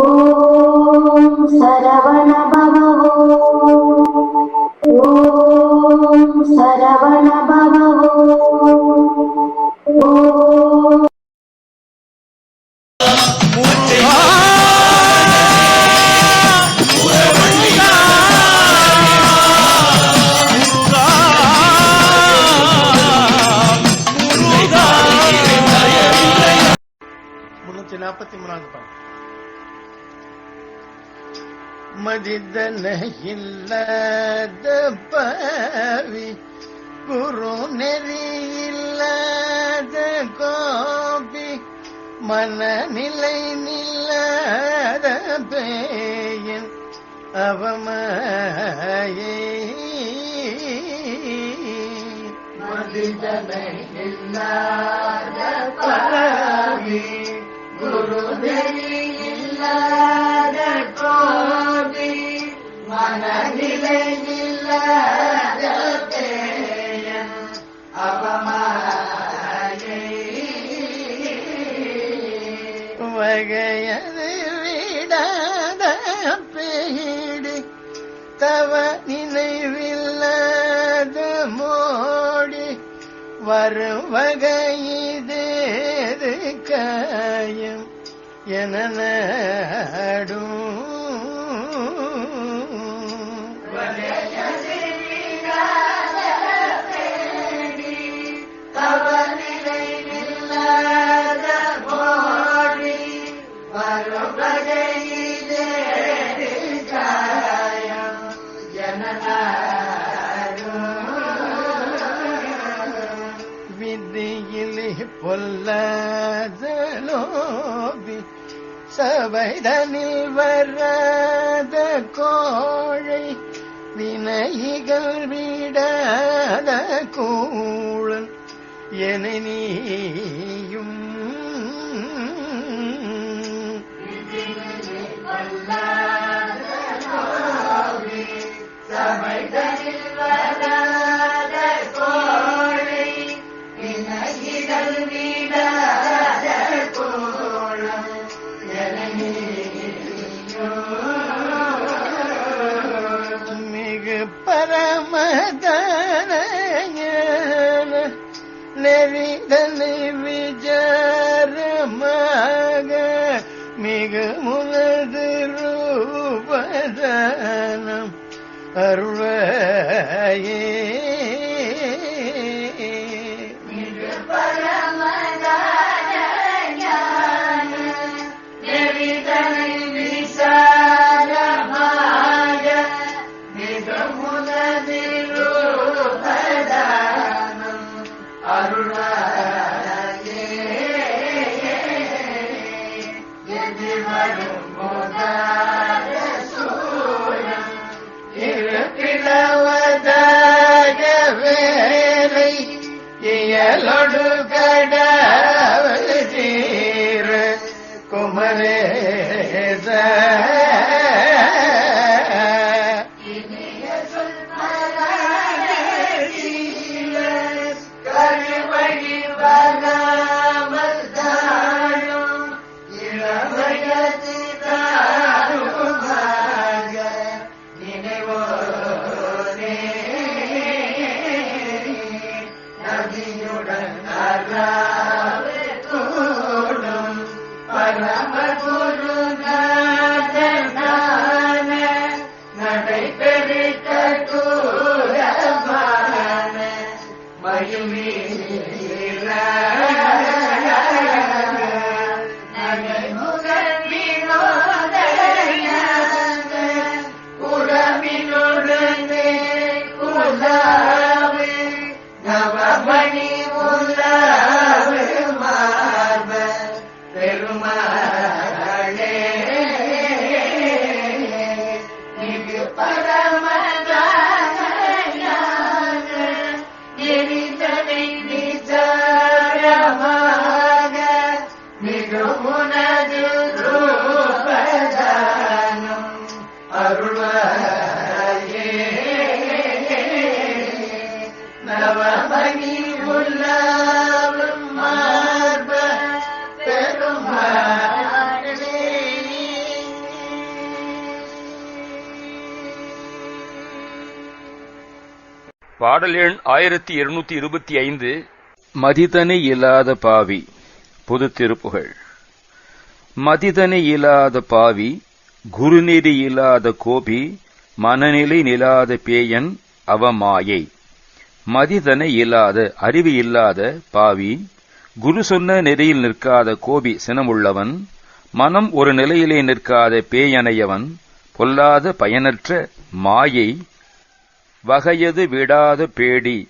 ॐ सरवण நாற்பத்தி மூணாவது பாடம் மதிதன இல்லாத பாவி குரு நெறி இல்லாத கோபி மனநிலை நில்லாத பேயன் அவமாயே. மதிதனை இல்லாத பவி குரு இல்லாத கோபி மனநிலை இல்லாத பேயன் அவமாயே வகையது விடாத தவ நினைவில்லாத மோடி வரும் என நாடும்? விதியிலே பொல்லாத சபைதனில் வராத கோழை வினைகள் விடாத கூழன் என நீயும் சபைதனில் வராத மலி விஜாரமாக மிக முனது ரூபதானம் அருள்வாயே. குமரேச பாடல் எண் ஆயிரத்தி இருநூத்தி இருபத்தி ஐந்து. மதிதனை இல்லாத பாவி பொது திருப்புகள் மதிதனை இல்லாத பாவி குருநெறி இல்லாத கோபி மனநிலை நிலாத பேயன் அவமாயை. மதிதனை இல்லாத அறிவு இல்லாத பாவி குரு சொன்ன நெறியில் நிற்காத கோபி சினமுள்ளவன் மனம் ஒரு நிலையிலே நிற்காத பேயனையவன் பொல்லாத பயனற்ற மாயை வகையது விடாத பேடி.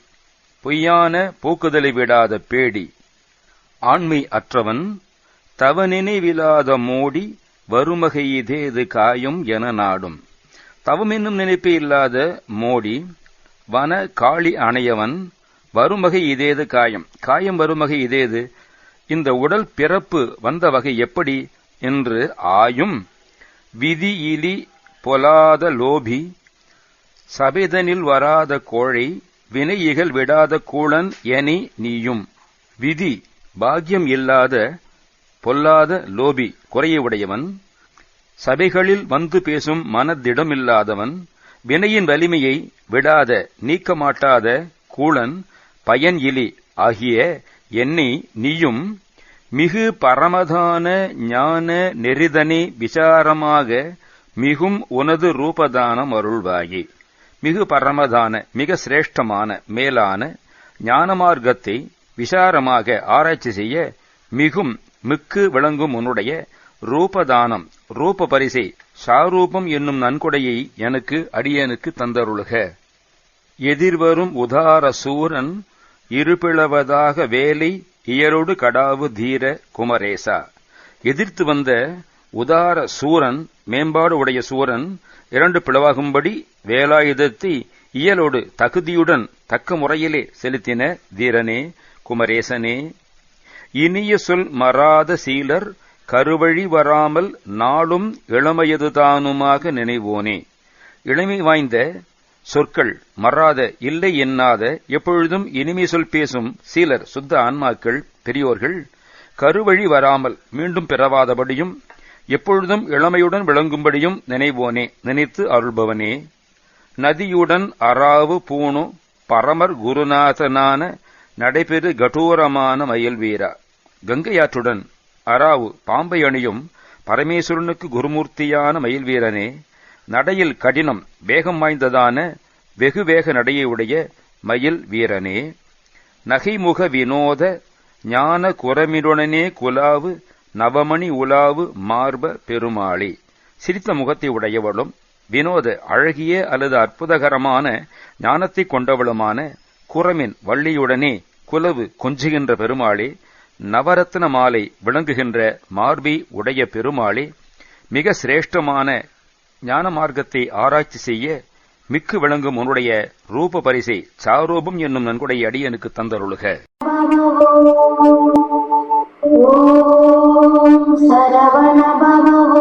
பொய்யான போக்குதலை விடாத பேடி. ஆண்மை அற்றவன் தவ நினைவிலாத மோடி வருமகை இதேது காயும் என நாடும். தவம் என்னும் நினைப்பே இல்லாத மோடி வன காளி அணையவன் வருமகை இதேது காயம். காயம் வருமகை இதேது. இந்த உடல் பிறப்பு வந்த வகை எப்படி? என்று ஆயும். விதி இலி பொலாத லோபி சபைதனில் வராத கோழை வினையிகள் விடாத கூழன் எனி நீயும். விதி பாக்கியம் இல்லாத பொல்லாத லோபி குறையுடையவன் சபைகளில் வந்து பேசும் மனதிடமில்லாதவன் வினையின் வலிமையை விடாத நீக்கமாட்டாத கூழன் பயன் இலி ஆகிய எண்ணி நீயும். மிகு பரமதான ஞான நெறிதனி விசாரமாக மிகும் உனது ரூபதானம் அருள்வாயே. மிகு பரமதான மிக சிரேஷ்டமான மேலான ஞானமார்க்கத்தை விசாரமாக ஆராய்ச்சி செய்ய மிகும் மிக்கு விளங்கும் உன்னுடைய ரூபதானம் ரூப பரிசை சாரூபம் என்னும் நன்கொடையை எனக்கு அடியனுக்கு தந்தருளுக. எதிர்வரும் உதார சூரன் இருபிளவதாக வேலை இயரோடு கடாவு தீர குமரேசா. எதிர்த்து வந்த உதார சூரன் மேம்பாடு உடைய சூரன் இரண்டு பிளவாகும்படி வேலாயுதத்தை இயலோடு தகுதியுடன் தக்க முறையிலே செலுத்தின தீரனே குமரேசனே. இனிய சொல் மறாத சீலர் கருவழி வராமல் நாளும் இளமையதுதானுமாக நினைவோனே. இளமை வாய்ந்த சொற்கள் மறாத இல்லை எண்ணாத எப்பொழுதும் இனிமை சொல் பேசும் சீலர் சுத்த ஆன்மாக்கள் பெரியோர்கள் கருவழி வராமல் மீண்டும் பிறவாதபடியும் எப்பொழுதும் இளமையுடன் விளங்கும்படியும் நினைவோனே நினைத்து அருள்பவனே. நதியுடன் அராவு பூணு பரமர் குருநாதனான நடைபெறு கடூரமான மயில் வீரா கங்கையாற்றுடன் அராவு பாம்பை அணியும் பரமேஸ்வரனுக்கு குருமூர்த்தியான மயில் வீரனே நடையில் கடினம் வேகம் வாய்ந்ததான வெகு வேக நடையுடைய மயில் வீரனே நகைமுக வினோத ஞான குரமிருடனே குலாவு நவமணி உலாவு மார்ப பெருமாளி. சிரித்த முகத்தை உடையவளும் வினோத அழகிய அல்லது அற்புதகரமான ஞானத்தை கொண்டவளுமான குரமின் வள்ளியுடனே குலவு கொஞ்சுகின்ற பெருமாளே நவரத்ன மாலை விளங்குகின்ற மார்பி உடைய பெருமாளே மிக சிரேஷ்டமான ஞான மார்க்கத்தை ஆராய்ச்சி செய்ய மிக்கு விளங்கும் உன்னுடைய ரூப பரிசை சாரூபம் என்னும் நன்கொடை அடியனுக்கு தந்தருளுக. सरवणभवो